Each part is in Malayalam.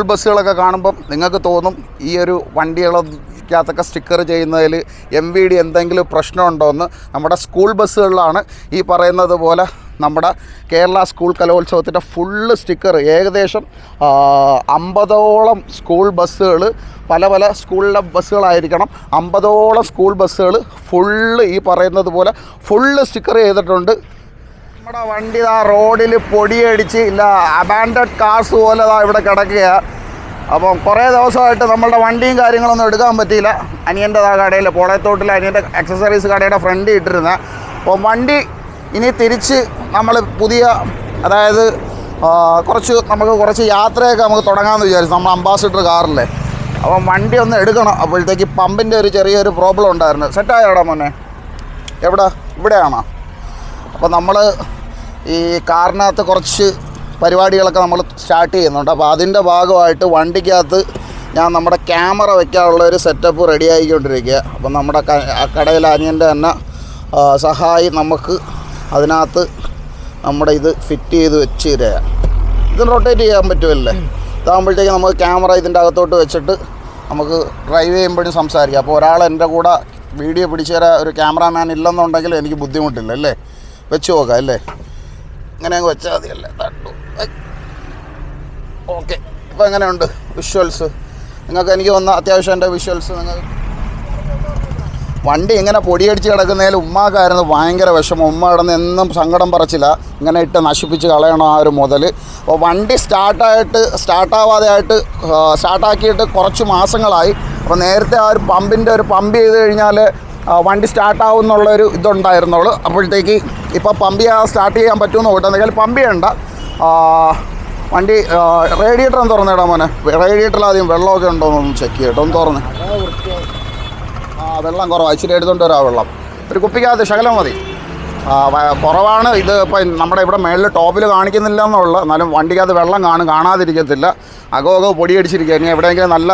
സ്കൂൾ ബസ്സുകളൊക്കെ കാണുമ്പം നിങ്ങൾക്ക് തോന്നും ഈ ഒരു വണ്ടികളൊക്കെ സ്റ്റിക്കർ ചെയ്യുന്നതിൽ എം വി ഡി എന്തെങ്കിലും പ്രശ്നമുണ്ടോ എന്ന് നമ്മുടെ സ്കൂൾ ബസ്സുകളിലാണ് ഈ പറയുന്നത് പോലെ നമ്മുടെ കേരള സ്കൂൾ കലോത്സവത്തിന്റെ ഫുള്ള് സ്റ്റിക്കർ ഏകദേശം അമ്പതോളം സ്കൂൾ ബസ്സുകൾ പല പല സ്കൂളിലെ ബസ്സുകളായിരിക്കണം അമ്പതോളം സ്കൂൾ ബസ്സുകൾ ഫുള്ള് ഈ പറയുന്നത് പോലെ ഫുള്ള് സ്റ്റിക്കർ ചെയ്തിട്ടുണ്ട്. നമ്മുടെ വണ്ടി ആ റോഡിൽ പൊടിയടിച്ച് ഇല്ല അബാൻഡഡ് കാസ് പോലെ ഇതാ ഇവിടെ കിടക്കുക അപ്പം കുറേ ദിവസമായിട്ട് നമ്മളുടെ വണ്ടിയും കാര്യങ്ങളൊന്നും എടുക്കാൻ പറ്റിയില്ല. അനിയന്റെ ആ കടയിൽ പോളയത്തോട്ടിൽ അനിയന്റെ അക്സസറീസ് കടയുടെ ഫ്രണ്ട് ഇട്ടിരുന്നത് അപ്പോൾ വണ്ടി ഇനി തിരിച്ച് നമ്മൾ പുതിയ അതായത് കുറച്ച് നമുക്ക് കുറച്ച് യാത്രയൊക്കെ നമുക്ക് തുടങ്ങാമെന്ന് വിചാരിച്ചു. നമ്മൾ അംബാസിഡർ കാറില്ലേ. അപ്പം വണ്ടി ഒന്ന് എടുക്കണം. അപ്പോഴത്തേക്ക് പമ്പിന്റെ ഒരു ചെറിയൊരു പ്രോബ്ലം ഉണ്ടായിരുന്നു. സെറ്റായോടാ മോനെ? എവിടെ? ഇവിടെയാണോ? അപ്പോൾ നമ്മൾ ഈ കാറിനകത്ത് കുറച്ച് പരിപാടികളൊക്കെ നമ്മൾ സ്റ്റാർട്ട് ചെയ്യുന്നുണ്ട്. അപ്പോൾ അതിന്റെ ഭാഗമായിട്ട് വണ്ടിക്കകത്ത് ഞാൻ നമ്മുടെ ക്യാമറ വെക്കാനുള്ള ഒരു സെറ്റപ്പ് റെഡി ആയിക്കൊണ്ടിരിക്കുക. അപ്പം നമ്മുടെ കടയിൽ അനിയന്റെ തന്നെ സഹായി നമുക്ക് അതിനകത്ത് നമ്മുടെ ഇത് ഫിറ്റ് ചെയ്ത് വെച്ച് തരിക ഇത് റൊട്ടേറ്റ് ചെയ്യാൻ പറ്റുമല്ലേ? ഇതാകുമ്പോഴത്തേക്ക് നമുക്ക് ക്യാമറ ഇതിന്റെ അകത്തോട്ട് വെച്ചിട്ട് നമുക്ക് ഡ്രൈവ് ചെയ്യുമ്പോഴും സംസാരിക്കാം. അപ്പോൾ ഒരാൾ എന്റെ കൂടെ വീഡിയോ പിടിച്ചു തരാൻ ഒരു ക്യാമറാമാൻ ഇല്ലെന്നുണ്ടെങ്കിൽ എനിക്ക് ബുദ്ധിമുട്ടില്ല അല്ലേ? വെച്ച് നോക്കാം അല്ലേ? ഇങ്ങനെ അങ്ങ് വെച്ചാൽ മതിയല്ലേ? തട്ടു. ഓക്കെ. ഇപ്പോൾ എങ്ങനെയുണ്ട് വിഷ്വൽസ്? നിങ്ങൾക്ക് എനിക്ക് വന്ന അത്യാവശ്യം എന്റെ വിഷ്വൽസ് നിങ്ങൾ വണ്ടി ഇങ്ങനെ പൊടിയടിച്ച് കിടക്കുന്നതിൽ ഉമ്മാക്കായിരുന്നു ഭയങ്കര വിഷമം. ഉമ്മ കിടന്ന് എന്നും സങ്കടം പറച്ചില്ല. ഇങ്ങനെ ഇട്ട് നശിപ്പിച്ച് കളയണം ആ ഒരു മുതൽ അപ്പോൾ വണ്ടി സ്റ്റാർട്ടായിട്ട് സ്റ്റാർട്ടാവാതെ ആയിട്ട് സ്റ്റാർട്ടാക്കിയിട്ട് കുറച്ച് മാസങ്ങളായി. അപ്പോൾ നേരത്തെ ആ ഒരു പമ്പിന്റെ ഒരു പമ്പ് ചെയ്ത് കഴിഞ്ഞാൽ വണ്ടി സ്റ്റാർട്ടാവും എന്നുള്ളൊരു ഇതുണ്ടായിരുന്നുള്ളൂ. അപ്പോഴത്തേക്ക് ഇപ്പോൾ പമ്പ് ചെയ്യാൻ സ്റ്റാർട്ട് ചെയ്യാൻ പറ്റുമെന്ന് എന്തെങ്കിലും പമ്പ് ചെയ്യണ്ട വണ്ടി റേഡിയേറ്റർ ഒന്ന് തുറന്നിടാം മോനെ. റേഡിയേറ്ററിൽ ആദ്യം വെള്ളമൊക്കെ ഉണ്ടോ എന്നൊന്ന് ചെക്ക് ചെയ്യട്ടോ ഒന്ന് തുറന്ന്. ആ വെള്ളം കുറവാണ് ഇച്ചിരി എടുത്തുകൊണ്ട് വരാം വെള്ളം. ഒരു കുപ്പിക്കകത്ത് ശകലം മതി. കുറവാണ്. ഇത് ഇപ്പം നമ്മുടെ ഇവിടെ മേളിൽ ടോപ്പിൽ കാണിക്കുന്നില്ല എന്നുള്ള എന്നാലും വണ്ടിക്കകത്ത് വെള്ളം കാണും കാണാതിരിക്കത്തില്ല. അകമൊക്കെ പൊടിയടിച്ചിരിക്കുക. ഇനി എവിടെയെങ്കിലും നല്ല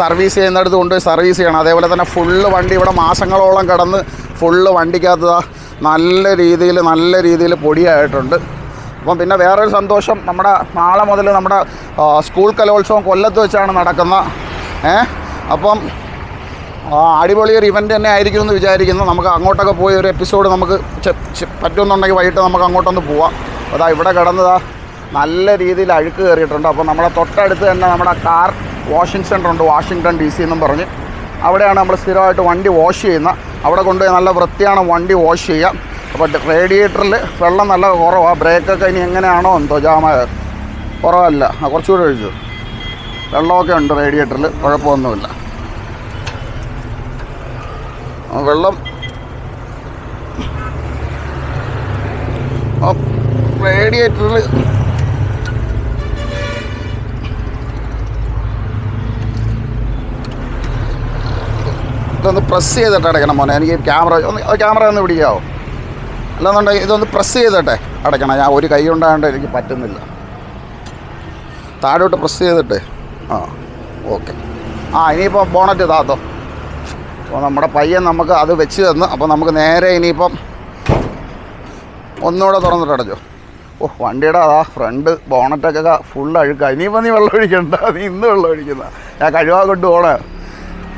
സർവീസ് ചെയ്യുന്നിടത്ത് കൊണ്ടുപോയി സർവീസ് ചെയ്യണം. അതേപോലെ തന്നെ ഫുള്ള് വണ്ടി ഇവിടെ മാസങ്ങളോളം കിടന്ന് ഫുള്ള് വണ്ടിക്കകത്ത് നല്ല രീതിയിൽ നല്ല രീതിയിൽ പൊടിയായിട്ടുണ്ട്. അപ്പം പിന്നെ വേറൊരു സന്തോഷം. നമ്മുടെ നാളെ മുതൽ നമ്മുടെ സ്കൂൾ കലോത്സവം കൊല്ലത്ത് വെച്ചാണ് നടക്കുന്നത് ഏ? അപ്പം അടിപൊളി ഒരു ഇവന്റ് തന്നെ ആയിരിക്കും എന്ന് വിചാരിക്കുന്നു. നമുക്ക് അങ്ങോട്ടൊക്കെ പോയി ഒരു എപ്പിസോഡ് നമുക്ക് പറ്റുമെന്നുണ്ടെങ്കിൽ വൈകിട്ട് നമുക്ക് അങ്ങോട്ടൊന്ന് പോവാം. അതാ ഇവിടെ കിടന്നതാ നല്ല രീതിയിൽ അഴുക്ക് കയറിയിട്ടുണ്ട്. അപ്പോൾ നമ്മുടെ തൊട്ടടുത്ത് തന്നെ നമ്മുടെ കാർ വാഷിംഗ് സെന്റർ ഉണ്ട് വാഷിങ്ടൺ ഡി സി എന്നും പറഞ്ഞ്. അവിടെയാണ് നമ്മൾ സ്ഥിരമായിട്ട് വണ്ടി വാഷ് ചെയ്യുന്നത് അവിടെ കൊണ്ടുപോയി നല്ല വൃത്തിയാണ് വണ്ടി വാഷ് ചെയ്യുക. അപ്പോൾ റേഡിയേറ്ററിൽ വെള്ളം നല്ല കുറവാണ് ബ്രേക്കൊക്കെ ഇനി എങ്ങനെയാണോ എന്തോ ജാമായ കുറവല്ല. കുറച്ചുകൂടി ഒഴിച്ചു. വെള്ളമൊക്കെ ഉണ്ട് റേഡിയേറ്ററിൽ കുഴപ്പമൊന്നുമില്ല. വെള്ളം. റേഡിയേറ്ററിൽ ഇതൊന്ന് പ്രസ് ചെയ്തിട്ട് അടയ്ക്കണം മോനെ. എനിക്ക് ക്യാമറ ഒന്ന് ക്യാമറ ഒന്ന് പിടിക്കാവോ? അല്ലാന്നുണ്ടെങ്കിൽ ഇതൊന്ന് പ്രസ് ചെയ്തിട്ടെ അടയ്ക്കണം. ഞാൻ ഒരു കൈ ഉണ്ടാകേണ്ട എനിക്ക് പറ്റുന്നില്ല. താഴോട്ട് പ്രസ് ചെയ്തിട്ട്. ആ ഓക്കെ ആ ഇനിയിപ്പോൾ ബോണറ്റ് താത്തോ അപ്പോൾ നമ്മുടെ പയ്യൻ നമുക്ക് അത് വെച്ച് തന്ന്. അപ്പോൾ നമുക്ക് നേരെ ഇനിയിപ്പം ഒന്നുകൂടെ തുറന്നിട്ട് അടച്ചോ. ഓ വണ്ടിയുടെ അതാ ഫ്രണ്ട് ബോണറ്റൊക്കെ ഫുൾ അഴുക്കാ. ഇനിയിപ്പോൾ നീ വെള്ളം ഒഴിക്കണ്ട. നീ ഇന്ന് വെള്ളം ഒഴിക്കുന്ന. ഞാൻ കഴിവാ കൊണ്ട് പോണേ.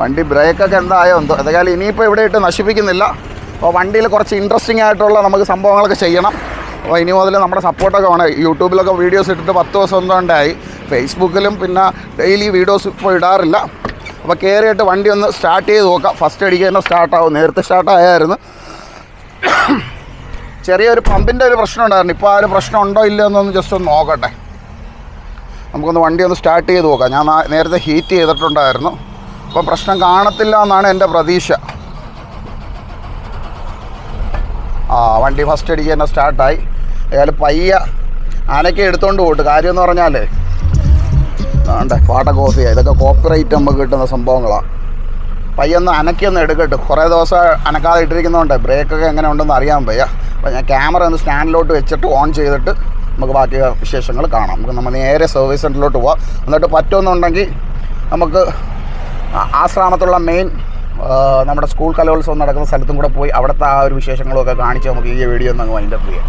വണ്ടി ബ്രേക്കൊക്കെ എന്തായോ എന്തോ. ഏതായാലും ഇനിയിപ്പോൾ ഇവിടെ ഇട്ട് നശിപ്പിക്കുന്നില്ല. അപ്പോൾ വണ്ടിയിൽ കുറച്ച് ഇൻട്രസ്റ്റിംഗ് ആയിട്ടുള്ള നമുക്ക് സംഭവങ്ങളൊക്കെ ചെയ്യണം. അപ്പോൾ ഇനി മുതൽ നമ്മുടെ സപ്പോർട്ടൊക്കെ വേണം. യൂട്യൂബിലൊക്കെ വീഡിയോസ് ഇട്ടിട്ട് പത്ത് ദിവസം കൊണ്ടായി ഫേസ്ബുക്കിലും പിന്നെ ഡെയിലി വീഡിയോസ് ഇപ്പോൾ ഇടാറില്ല. അപ്പോൾ കയറിയിട്ട് വണ്ടി ഒന്ന് സ്റ്റാർട്ട് ചെയ്ത് നോക്കാം. ഫസ്റ്റ് അടിക്കുക തന്നെ സ്റ്റാർട്ടാവും നേരത്തെ സ്റ്റാർട്ടായായിരുന്നു ചെറിയൊരു പമ്പിന്റെ ഒരു പ്രശ്നം ഉണ്ടായിരുന്നു. ഇപ്പോൾ ആ ഒരു പ്രശ്നം ഉണ്ടോ ഇല്ലയോ എന്നൊന്ന് ജസ്റ്റ് ഒന്ന് നോക്കട്ടെ. നമുക്കൊന്ന് വണ്ടി ഒന്ന് സ്റ്റാർട്ട് ചെയ്ത് നോക്കാം. ഞാൻ നേരത്തെ ഹീറ്റ് ചെയ്തിട്ടുണ്ടായിരുന്നു. അപ്പം പ്രശ്നം കാണത്തില്ല എന്നാണ് എന്റെ പ്രതീക്ഷ. ആ വണ്ടി ഫസ്റ്റ് അടിക്കുക തന്നെ സ്റ്റാർട്ടായി ഏതായാലും പയ്യ ആനയ്ക്ക് എടുത്തുകൊണ്ട് പോട്ട് കാര്യമെന്ന് പറഞ്ഞാലേ വേണ്ടേ പാട്ട കോഫിയാ ഇതൊക്കെ കോപ്പിറൈറ്റ് നമുക്ക് കിട്ടുന്ന സംഭവങ്ങളാണ് പയ്യൊന്ന് അനക്കിയൊന്ന് എടുക്കട്ടെ. കുറേ ദിവസം അനക്കാതെ ഇട്ടിരിക്കുന്നതുകൊണ്ട് ബ്രേക്കൊക്കെ എങ്ങനെ ഉണ്ടെന്ന് അറിയാൻ പയ്യ അപ്പോൾ ഞാൻ ക്യാമറ ഒന്ന് സ്റ്റാൻഡിലോട്ട് വെച്ചിട്ട് ഓൺ ചെയ്തിട്ട് നമുക്ക് ബാക്കി വിശേഷങ്ങൾ കാണാം. നമുക്ക് നമ്മൾ നേരെ സർവീസ് സെന്ററിലോട്ട് പോവാം. എന്നിട്ട് പറ്റുമെന്നുണ്ടെങ്കിൽ നമുക്ക് ആശ്രാമത്തുള്ള മെയിൻ നമ്മുടെ സ്കൂൾ കലോത്സവം നടക്കുന്ന സ്ഥലത്തും കൂടെ പോയി അവിടുത്തെ ആ ഒരു വിശേഷങ്ങളൊക്കെ കാണിച്ച് നമുക്ക് ഈ വീഡിയോ ഒന്ന് അങ്ങ് വൈൻഡപ്പ് ചെയ്യാം.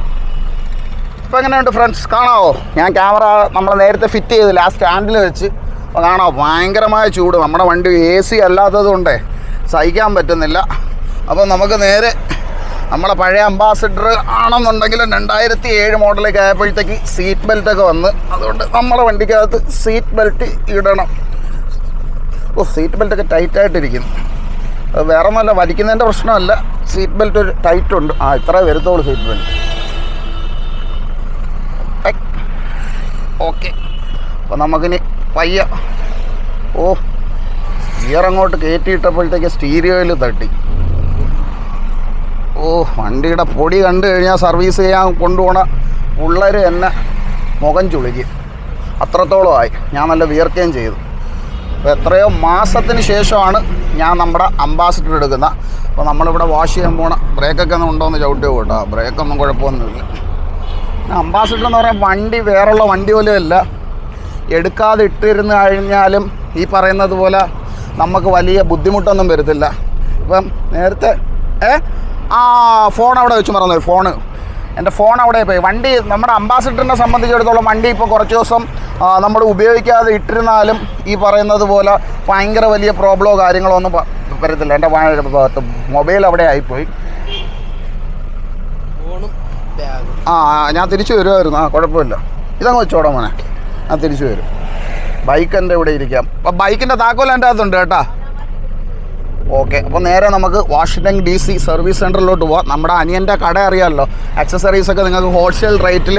ഇപ്പോൾ എങ്ങനെയുണ്ട് ഫ്രണ്ട്സ് കാണാവോ? ഞാൻ ക്യാമറ നമ്മൾ നേരത്തെ ഫിറ്റ് ചെയ്തില്ല. ലാസ്റ്റ് സ്റ്റാൻഡിൽ വെച്ച് അപ്പോൾ കാണാം ഭയങ്കരമായ ചൂട്. നമ്മുടെ വണ്ടി എ സി അല്ലാത്തത് കൊണ്ടേ സഹിക്കാൻ പറ്റുന്നില്ല. അപ്പോൾ നമുക്ക് നേരെ നമ്മളെ പഴയ അംബാസിഡർ ആണെന്നുണ്ടെങ്കിൽ രണ്ടായിരത്തി ഏഴ് മോഡലൊക്കെ ആയപ്പോഴത്തേക്ക് സീറ്റ് ബെൽറ്റ് ഒക്കെ വന്ന് അതുകൊണ്ട് നമ്മളെ വണ്ടിക്കകത്ത് സീറ്റ് ബെൽറ്റ് ഇടണം. ഓ സീറ്റ് ബെൽറ്റ് ഒക്കെ ടൈറ്റായിട്ടിരിക്കുന്നു അത് വേറെ ഒന്നുമല്ല വലിക്കുന്നതിന്റെ പ്രശ്നമല്ല. സീറ്റ് ബെൽറ്റ് ഒരു ടൈറ്റ് ഉണ്ട്. ആ ഇത്രേ വരുത്തോളൂ സീറ്റ് ബെൽറ്റ് ഓക്കെ. അപ്പോൾ നമുക്കിനി പയ്യ ഓ ഗിയർ അങ്ങോട്ട് കയറ്റിയിട്ടപ്പോഴത്തേക്ക് സ്റ്റീരിയോയിൽ തട്ടി. ഓ വണ്ടിയുടെ പൊടി കണ്ടു കഴിഞ്ഞാൽ സർവീസ് ചെയ്യാൻ കൊണ്ടുപോണ പിള്ളേർ എന്നെ മുഖം ചുളിക്കും അത്രത്തോളമായി ഞാൻ നല്ല വിയർക്കുകയും ചെയ്തു. അപ്പോൾ എത്രയോ മാസത്തിന് ശേഷമാണ് ഞാൻ നമ്മുടെ അംബാസിഡർ എടുക്കുന്നത് അപ്പോൾ നമ്മളിവിടെ വാഷ് ചെയ്യാൻ പോണ ബ്രേക്കൊക്കെ ഒന്നും ഉണ്ടോ എന്ന് ചവിട്ടി പോട്ടോ ബ്രേക്കൊന്നും കുഴപ്പമൊന്നുമില്ല. അംബാസിഡർ എന്ന് പറയാൻ വണ്ടി വേറുള്ള വണ്ടി പോലും അല്ല. എടുക്കാതെ ഇട്ടിരുന്ന് കഴിഞ്ഞാലും ഈ പറയുന്നത് പോലെ നമുക്ക് വലിയ ബുദ്ധിമുട്ടൊന്നും വരത്തില്ല. ഇപ്പം നേരത്തെ ഏ? ആ ഫോൺ അവിടെ വെച്ച് മറന്നു ഫോൺ എന്റെ ഫോൺ അവിടെ പോയി. വണ്ടി നമ്മുടെ അംബാസിഡറിനെ സംബന്ധിച്ചിടത്തോളം വണ്ടി ഇപ്പോൾ കുറച്ച് ദിവസം നമ്മൾ ഉപയോഗിക്കാതെ ഇട്ടിരുന്നാലും ഈ പറയുന്നത് പോലെ ഭയങ്കര വലിയ പ്രോബ്ലമോ കാര്യങ്ങളോ ഒന്നും വരത്തില്ല. എന്റെ മൊബൈൽ അവിടെ ആയിപ്പോയി. ആ ഞാൻ തിരിച്ചു വരുമായിരുന്നു ആ കുഴപ്പമില്ല. ഇതങ്ങ് വെച്ചോടാ മോനെ. ഞാൻ തിരിച്ചു വരും. ബൈക്ക് എന്റെ ഇവിടെ ഇരിക്കാം. അപ്പം ബൈക്കിന്റെ താക്കോൽ എന്റെ അകത്തുണ്ട് കേട്ടാ. ഓക്കെ അപ്പോൾ നേരെ നമുക്ക് വാഷിംഗ്ടൺ ഡി സി സർവീസ് സെന്ററിലോട്ട് പോവാം. നമ്മുടെ അനിയന്റെ കട അറിയാമല്ലോ ആക്സസറീസ് ഒക്കെ നിങ്ങൾക്ക് ഹോൾസെയിൽ റേറ്റിൽ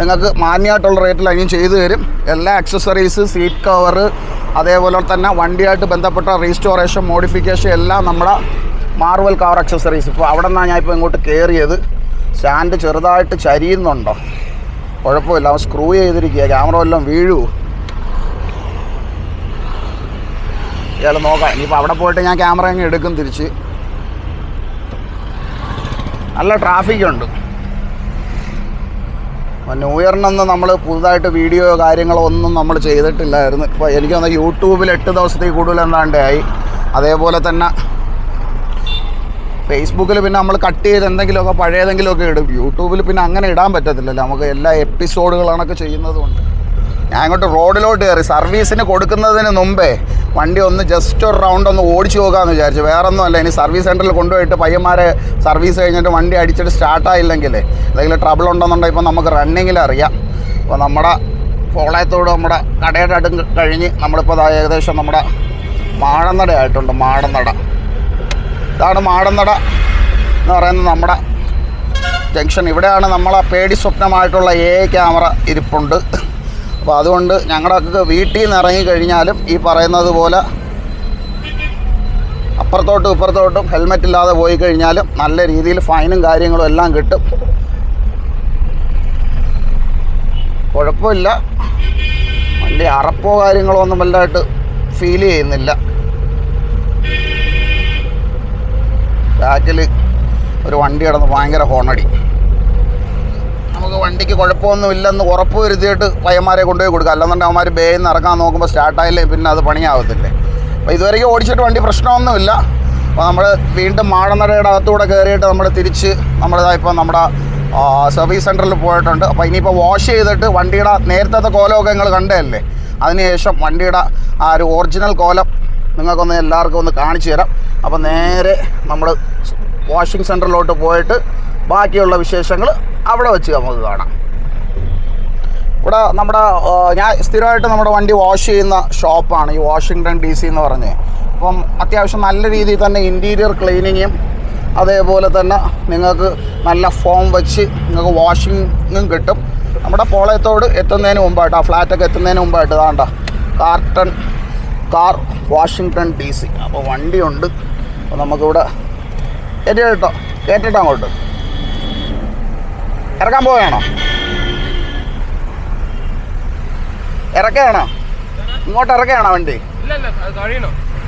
നിങ്ങൾക്ക് മാന്യമായിട്ടുള്ള റേറ്റിൽ അനിയൻ ചെയ്തു തരും. എല്ലാ അക്സസറീസ് സീറ്റ് കവർ അതേപോലെ തന്നെ വണ്ടിയായിട്ട് ബന്ധപ്പെട്ട റീസ്റ്റോറേഷൻ മോഡിഫിക്കേഷൻ എല്ലാം നമ്മുടെ മാർവൽ കവർ അക്സസറീസ് ഇപ്പോൾ അവിടെ നിന്നാണ് ഞാൻ ഇപ്പോൾ ഇങ്ങോട്ട് കയറിയത് സ്റ്റാൻഡ് ചെറുതായിട്ട് ചരിയുന്നുണ്ടോ? കുഴപ്പമില്ല അവൻ സ്ക്രൂ ചെയ്തിരിക്കുക ക്യാമറ വല്ലതും വീഴൂ. ഇയാൾ നോക്കാം ഇനിയിപ്പോൾ അവിടെ പോയിട്ട് ഞാൻ ക്യാമറ അങ്ങ് എടുക്കും തിരിച്ച്. നല്ല ട്രാഫിക് ഉണ്ട്. ന്യൂ ഇയറിനൊന്നും നമ്മൾ പുതുതായിട്ട് വീഡിയോ കാര്യങ്ങളോ ഒന്നും നമ്മൾ ചെയ്തിട്ടില്ലായിരുന്നു. ഇപ്പോൾ എനിക്ക് തോന്നുന്നു യൂട്യൂബിൽ എട്ട് ദിവസത്തേക്ക് കൂടുതൽ എന്താണ്ടായി അതേപോലെ തന്നെ ഫേസ്ബുക്കിൽ പിന്നെ നമ്മൾ കട്ട് ചെയ്ത് എന്തെങ്കിലുമൊക്കെ പഴയതെങ്കിലുമൊക്കെ ഇടും. യൂട്യൂബിൽ പിന്നെ അങ്ങനെ ഇടാൻ പറ്റത്തില്ലല്ലോ. നമുക്ക് എല്ലാ എപ്പിസോഡുകളാണൊക്കെ ചെയ്യുന്നതുകൊണ്ട്. ഞാൻ ഇങ്ങോട്ട് റോഡിലോട്ട് കയറി. സർവീസിന് കൊടുക്കുന്നതിന് മുമ്പേ വണ്ടി ഒന്ന് ജസ്റ്റ് ഒരു റൗണ്ട് ഒന്ന് ഓടിച്ചു പോകാമെന്ന് വിചാരിച്ചു. വേറെ ഒന്നും അല്ല. ഇനി സർവീസ് സെന്ററിൽ കൊണ്ടുപോയിട്ട് പയ്യന്മാരെ സർവീസ് കഴിഞ്ഞിട്ട് വണ്ടി അടിച്ചിട്ട് സ്റ്റാർട്ടായില്ലെങ്കിൽ അല്ലെങ്കിൽ ട്രബിൾ ഉണ്ടെന്നുണ്ടെങ്കിൽ ഇപ്പം നമുക്ക് റണ്ണിങ്ങിൽ അറിയാം. അപ്പോൾ നമ്മുടെ പോളയത്തോട് നമ്മുടെ കടയുടെ അടുത്ത് കഴിഞ്ഞ് നമ്മളിപ്പോൾ ഏകദേശം നമ്മുടെ മാടന്നട ആയിട്ടുണ്ട് മാടന്നട ഇതാണ് മാടന്നട എന്ന് പറയുന്നത് നമ്മുടെ ജംഗ്ഷൻ. ഇവിടെയാണ് നമ്മളെ പേടി സ്വപ്നമായിട്ടുള്ള എ ക്യാമറ ഇരിപ്പുണ്ട്. അപ്പോൾ അതുകൊണ്ട് ഞങ്ങളുടെയൊക്കെ വീട്ടിൽ നിന്ന് ഇറങ്ങിക്കഴിഞ്ഞാലും ഈ പറയുന്നത് പോലെ അപ്പുറത്തോട്ടും ഇപ്പുറത്തോട്ടും ഹെൽമെറ്റ് ഇല്ലാതെ പോയി കഴിഞ്ഞാലും നല്ല രീതിയിൽ ഫൈനും കാര്യങ്ങളും എല്ലാം കിട്ടും. കുഴപ്പമില്ല. വണ്ടി അറപ്പോ കാര്യങ്ങളോ ഒന്നും വലുതായിട്ട് ഫീൽ ചെയ്യുന്നില്ല. ബാക്കിൽ ഒരു വണ്ടി കിടന്ന് ഭയങ്കര ഹോണടി. നമുക്ക് വണ്ടിക്ക് കുഴപ്പമൊന്നുമില്ലെന്ന് ഉറപ്പ് വരുത്തിയിട്ട് പയ്യന്മാരെ കൊണ്ടുപോയി കൊടുക്കുക. അല്ലെന്നുണ്ടെങ്കിൽ അവന്മാർ ബേയിൽ നിന്ന് ഇറങ്ങാൻ നോക്കുമ്പോൾ സ്റ്റാർട്ടായില്ലേ പിന്നെ അത് പണിയാവത്തില്ലേ. അപ്പോൾ ഇതുവരെ ഓടിച്ചിട്ട് വണ്ടി പ്രശ്നമൊന്നുമില്ല. അപ്പോൾ നമ്മൾ വീണ്ടും മാടനടയുടെ അകത്തൂടെ കയറിയിട്ട് നമ്മൾ തിരിച്ച് നമ്മളിതാ ഇപ്പോൾ നമ്മുടെ സർവീസ് സെന്ററിൽ പോയിട്ടുണ്ട്. അപ്പോൾ ഇനിയിപ്പോൾ വാഷ് ചെയ്തിട്ട് വണ്ടിയുടെ നേരത്തെ കോലമൊക്കെ നിങ്ങൾ കണ്ടതല്ലേ? അതിനുശേഷം വണ്ടിയുടെ ആ ഒരു ഒറിജിനൽ കോലം നിങ്ങൾക്കൊന്ന് എല്ലാവർക്കും ഒന്ന് കാണിച്ചു തരാം. അപ്പോൾ നേരെ നമ്മൾ വാഷിംഗ് സെന്ററിലോട്ട് പോയിട്ട് ബാക്കിയുള്ള വിശേഷങ്ങൾ അവിടെ വെച്ച് നമുക്ക് കാണാം. ഇവിടെ നമ്മുടെ ഞാൻ സ്ഥിരമായിട്ട് നമ്മുടെ വണ്ടി വാഷ് ചെയ്യുന്ന ഷോപ്പാണ് ഈ വാഷിങ്ടൺ ഡി സി എന്ന് പറഞ്ഞ്. അപ്പം അത്യാവശ്യം നല്ല രീതിയിൽ തന്നെ ഇന്റീരിയർ ക്ലീനിങ്ങും അതേപോലെ തന്നെ നിങ്ങൾക്ക് നല്ല ഫോം വെച്ച് നിങ്ങൾക്ക് വാഷിങ്ങും കിട്ടും. നമ്മുടെ പോളയത്തോട് എത്തുന്നതിന് മുമ്പായിട്ട് ആ ഫ്ലാറ്റൊക്കെ എത്തുന്നതിന് മുമ്പായിട്ട് ഇതാണ്ട carton car Washington D C. അപ്പോൾ വണ്ടിയുണ്ട്. അപ്പോൾ നമുക്കിവിടെ കേട്ടോ കയറ്റിട്ടോ അങ്ങോട്ട്. ഇറക്കാൻ പോവുകയാണോ? ഇറക്കുകയാണോ? ഇങ്ങോട്ട് ഇറക്കുകയാണോ വണ്ടി?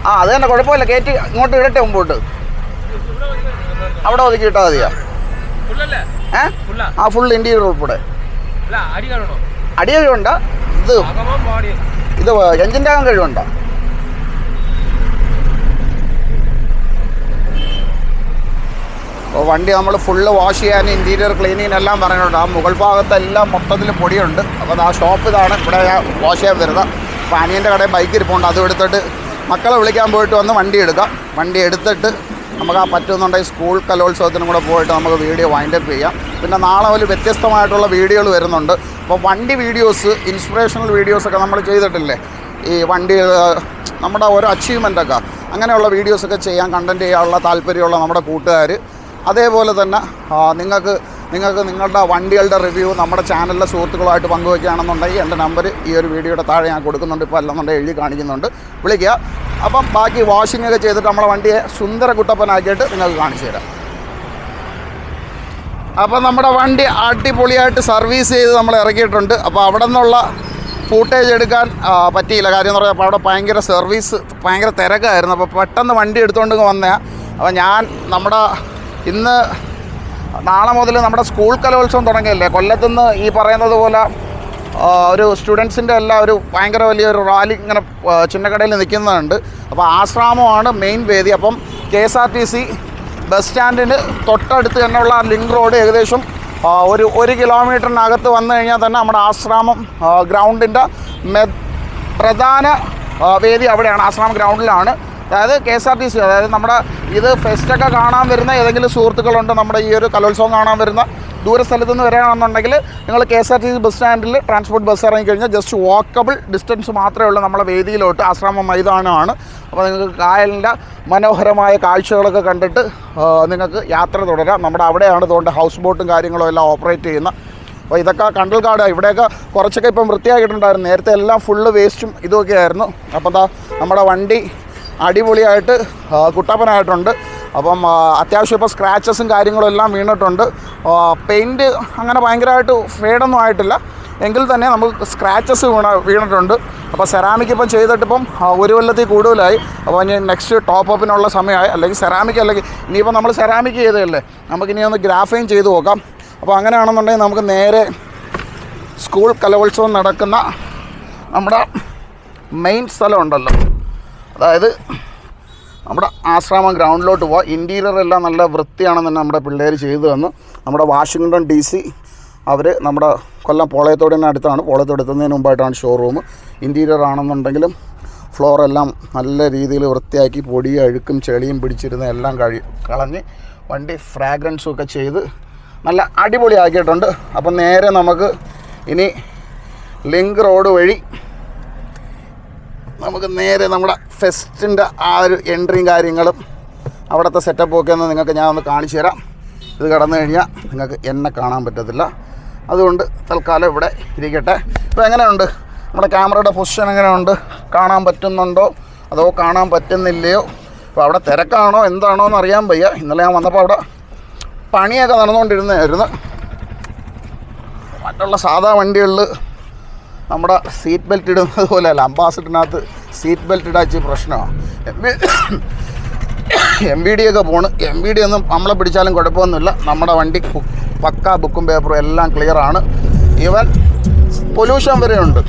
ആ അത് തന്നെ കുഴപ്പമില്ല. കയറ്റി ഇങ്ങോട്ട് ഇടട്ടെ മുമ്പോട്ട്. അവിടെ ഒതുക്കി ഇട്ടാൽ മതിയാ? ഏ? ആ ഫുൾ ഇന്റീരിയർ ഉൾപ്പെടെ. അടി ഇത് ഇത് എഞ്ചിന്റെ ആകാൻ കഴിവുണ്ടോ അപ്പോൾ വണ്ടി നമ്മൾ ഫുള്ള് വാഷ് ചെയ്യാൻ ഇന്റീരിയർ ക്ലീനിങ് എല്ലാം പറയുന്നുണ്ട് ആ മുകൾ ഭാഗത്തെല്ലാം മൊത്തത്തിൽ പൊടിയുണ്ട്. അപ്പോൾ ആ ഷോപ്പ് ഇതാണ്. ഇവിടെ വാഷ് ചെയ്യാൻ വരുന്നത്. അപ്പോൾ അനിയന്റെ കടയിൽ ബൈക്ക് ഇരിപ്പുണ്ട്. അതും എടുത്തിട്ട് മക്കളെ വിളിക്കാൻ പോയിട്ട് വന്ന് വണ്ടി എടുക്കാം. വണ്ടി എടുത്തിട്ട് നമുക്ക് ആ പറ്റുന്നുണ്ടെങ്കിൽ സ്കൂൾ കലോത്സവത്തിനും കൂടെ പോയിട്ട് നമുക്ക് വീഡിയോ വൈൻഡപ്പ് ചെയ്യാം. പിന്നെ നാളെ ഒരു വ്യത്യസ്തമായിട്ടുള്ള വീഡിയോകൾ വരുന്നുണ്ട്. അപ്പോൾ വണ്ടി വീഡിയോസ് ഇൻസ്പിറേഷണൽ വീഡിയോസൊക്കെ നമ്മൾ ചെയ്തിട്ടില്ലേ? ഈ വണ്ടി നമ്മുടെ ഓരോ അച്ചീവ്മെന്റൊക്കെ അങ്ങനെയുള്ള വീഡിയോസൊക്കെ ചെയ്യാൻ കണ്ടന്റ് ചെയ്യാനുള്ള താല്പര്യമുള്ള നമ്മുടെ കൂട്ടുകാർ അതേപോലെ തന്നെ നിങ്ങൾക്ക് നിങ്ങൾക്ക് നിങ്ങളുടെ വണ്ടികളുടെ റിവ്യൂ നമ്മുടെ ചാനലിലെ സുഹൃത്തുക്കളുമായിട്ട് പങ്കുവയ്ക്കുകയാണെന്നുണ്ടെങ്കിൽ എന്റെ നമ്പർ ഈ ഒരു വീഡിയോയുടെ താഴെ ഞാൻ കൊടുക്കുന്നുണ്ട് ഇപ്പോൾ അല്ലെന്നുണ്ടെങ്കിൽ എഴുതി കാണിക്കുന്നുണ്ട്. വിളിക്കുക. അപ്പം ബാക്കി വാഷിംഗ് ഒക്കെ ചെയ്തിട്ട് നമ്മളെ വണ്ടിയെ സുന്ദര കുട്ടപ്പനാക്കിയിട്ട് നിങ്ങൾക്ക് കാണിച്ചു തരാം. അപ്പം നമ്മുടെ വണ്ടി അടിപൊളിയായിട്ട് സർവീസ് ചെയ്ത് നമ്മൾ ഇറക്കിയിട്ടുണ്ട്. അപ്പോൾ അവിടെ നിന്നുള്ള ഫൂട്ടേജ് എടുക്കാൻ പറ്റിയില്ല. കാര്യം എന്ന് പറഞ്ഞാൽ അവിടെ ഭയങ്കര സർവീസ് ഭയങ്കര തിരക്കായിരുന്നു. അപ്പോൾ പെട്ടെന്ന് വണ്ടി എടുത്തുകൊണ്ട് വന്നേ അപ്പോൾ ഞാൻ നമ്മുടെ ഇന്ന് നാളെ മുതൽ നമ്മുടെ സ്കൂൾ കലോത്സവം തുടങ്ങിയല്ലേ? കൊല്ലത്തു നിന്ന് ഈ പറയുന്നത് പോലെ ഒരു സ്റ്റുഡൻസിന്റെ എല്ലാം ഒരു ഭയങ്കര വലിയൊരു റാലി ഇങ്ങനെ ചിന്നക്കടയിൽ നിൽക്കുന്നുണ്ട്. അപ്പോൾ ആശ്രാമമാണ് മെയിൻ വേദി. അപ്പം K S R T C bus സ്റ്റാൻഡിന് തൊട്ടടുത്ത് തന്നെയുള്ള ലിങ്ക് റോഡ് ഏകദേശം ഒരു ഒരു കിലോമീറ്ററിനകത്ത് വന്നു കഴിഞ്ഞാൽ തന്നെ നമ്മുടെ ആശ്രാമം ഗ്രൗണ്ടിന്റെ പ്രധാന വേദി അവിടെയാണ്. ആശ്രാമം ഗ്രൗണ്ടിലാണ്. അതായത് K S R T C അതായത് നമ്മുടെ ഇത് ഫെസ്റ്റൊക്കെ കാണാൻ വരുന്ന ഏതെങ്കിലും സുഹൃത്തുക്കളുണ്ട് നമ്മുടെ ഈ ഒരു കലോത്സവം കാണാൻ വരുന്ന ദൂര സ്ഥലത്ത് നിന്ന് വരികയാണെന്നുണ്ടെങ്കിൽ നിങ്ങൾ K S R T C bus സ്റ്റാൻഡിൽ ട്രാൻസ്പോർട്ട് ബസ് ഇറങ്ങി കഴിഞ്ഞാൽ ജസ്റ്റ് വാക്കബിൾ ഡിസ്റ്റൻസ് മാത്രമേ ഉള്ളൂ നമ്മുടെ വേദിയിലോട്ട്. ആശ്രമ മൈതാനമാണ്. അപ്പോൾ നിങ്ങൾക്ക് കായലിന്റെ മനോഹരമായ കാഴ്ചകളൊക്കെ കണ്ടിട്ട് നിങ്ങൾക്ക് യാത്ര തുടരാം. നമ്മുടെ അവിടെയാണ് ഇതുകൊണ്ട് ഹൗസ് ബോട്ടും കാര്യങ്ങളും എല്ലാം ഓപ്പറേറ്റ് ചെയ്യുന്ന അപ്പോൾ ഇതൊക്കെ കണ്ടൽക്കാട് ഇവിടെയൊക്കെ കുറച്ചൊക്കെ ഇപ്പം വൃത്തിയാക്കിയിട്ടുണ്ടായിരുന്നു. നേരത്തെ എല്ലാം ഫുള്ള് വേസ്റ്റും ഇതുമൊക്കെ ആയിരുന്നു. അപ്പോൾ എന്താ നമ്മുടെ വണ്ടി അടിപൊളിയായിട്ട് കുട്ടപ്പനായിട്ടുണ്ട്. അപ്പം അത്യാവശ്യം ഇപ്പോൾ സ്ക്രാച്ചസും കാര്യങ്ങളും എല്ലാം വീണിട്ടുണ്ട്. പെയിന്റ് അങ്ങനെ ഭയങ്കരമായിട്ട് ഫേഡൊന്നും ആയിട്ടില്ല. എങ്കിൽ തന്നെ നമുക്ക് സ്ക്രാച്ചസ് വീണ വീണിട്ടുണ്ട്. അപ്പോൾ സെറാമിക് ഇപ്പം ചെയ്തിട്ടിപ്പം ഒരു കൊല്ലത്തിൽ കൂടുതലായി. അപ്പോൾ ഇനി നെക്സ്റ്റ് ടോപ്പ് അപ്പിനുള്ള സമയമായി. അല്ലെങ്കിൽ സെറാമിക് അല്ലെങ്കിൽ ഇനിയിപ്പോൾ നമ്മൾ സെറാമിക് ചെയ്തതല്ലേ? നമുക്കിനി ഒന്ന് ഗ്രാഫൈൻ ചെയ്ത് നോക്കാം. അപ്പോൾ അങ്ങനെയാണെന്നുണ്ടെങ്കിൽ നമുക്ക് നേരെ സ്കൂൾ കലോത്സവം നടക്കുന്ന നമ്മുടെ മെയിൻ സ്ഥലമുണ്ടല്ലോ അതായത് നമ്മുടെ ആശ്രാമം ഗ്രൗണ്ടിലോട്ട് പോവാം. ഇന്റീരിയർ എല്ലാം നല്ല വൃത്തിയാണെന്ന് തന്നെ നമ്മുടെ പിള്ളേർ ചെയ്തു തന്നു. നമ്മുടെ വാഷിങ്ടൺ ഡി സി അവർ നമ്മുടെ കൊല്ലം പോളയത്തോടിന് അടുത്താണ്. പോളയത്തോട് എത്തുന്നതിന് മുമ്പായിട്ടാണ് ഷോറൂം ഇന്റീരിയർ ആണെന്നുണ്ടെങ്കിലും ഫ്ലോറെല്ലാം നല്ല രീതിയിൽ വൃത്തിയാക്കി പൊടിയും അഴുക്കും ചെളിയും പിടിച്ചിരുന്ന എല്ലാം കഴി കളഞ്ഞ് വണ്ടി ഫ്രാഗ്രൻസും ഒക്കെ ചെയ്ത് നല്ല അടിപൊളിയാക്കിയിട്ടുണ്ട്. അപ്പം നേരെ നമുക്ക് ഇനി ലിങ്ക് റോഡ് വഴി നമുക്ക് നേരെ നമ്മുടെ ഫെസ്റ്റിന്റെ ആ ഒരു എൻട്രിയും കാര്യങ്ങളും അവിടുത്തെ സെറ്റപ്പ് ഒക്കെ ഒന്ന് നിങ്ങൾക്ക് ഞാൻ ഒന്ന് കാണിച്ചു തരാം. ഇത് കടന്നു കഴിഞ്ഞാൽ നിങ്ങൾക്ക് എന്നെ കാണാൻ പറ്റത്തില്ല. അതുകൊണ്ട് തൽക്കാലം ഇവിടെ ഇരിക്കട്ടെ. ഇപ്പോൾ എങ്ങനെയുണ്ട്? നമ്മുടെ ക്യാമറയുടെ പൊസിഷൻ എങ്ങനെയുണ്ട്? കാണാൻ പറ്റുന്നുണ്ടോ? അതോ കാണാൻ പറ്റുന്നില്ലയോ? അപ്പോൾ അവിടെ തിരക്കാണോ? എന്താണോ എന്ന് അറിയാൻ വയ്യ. ഇന്നലെ ഞാൻ വന്നപ്പോൾ അവിടെ പണിയൊക്കെ നടന്നുകൊണ്ടിരുന്നതായിരുന്നു. മറ്റുള്ള സാധാ വണ്ടികളിൽ നമ്മുടെ സീറ്റ് ബെൽറ്റ് ഇടുന്നത് പോലെയല്ല. അംബാസിഡറിനകത്ത് സീറ്റ് ബെൽറ്റ് ഇടാച്ച് പ്രശ്നമാണ് എം വി ഡി ഒക്കെ പോണ്. എം വി ഡി ഒന്നും നമ്മളെ പിടിച്ചാലും കുഴപ്പമൊന്നുമില്ല. നമ്മുടെ വണ്ടി പക്ക ബുക്കും പേപ്പറും എല്ലാം ക്ലിയറാണ് ഈവൻ പൊല്യൂഷൻ വരെ ഉണ്ട്.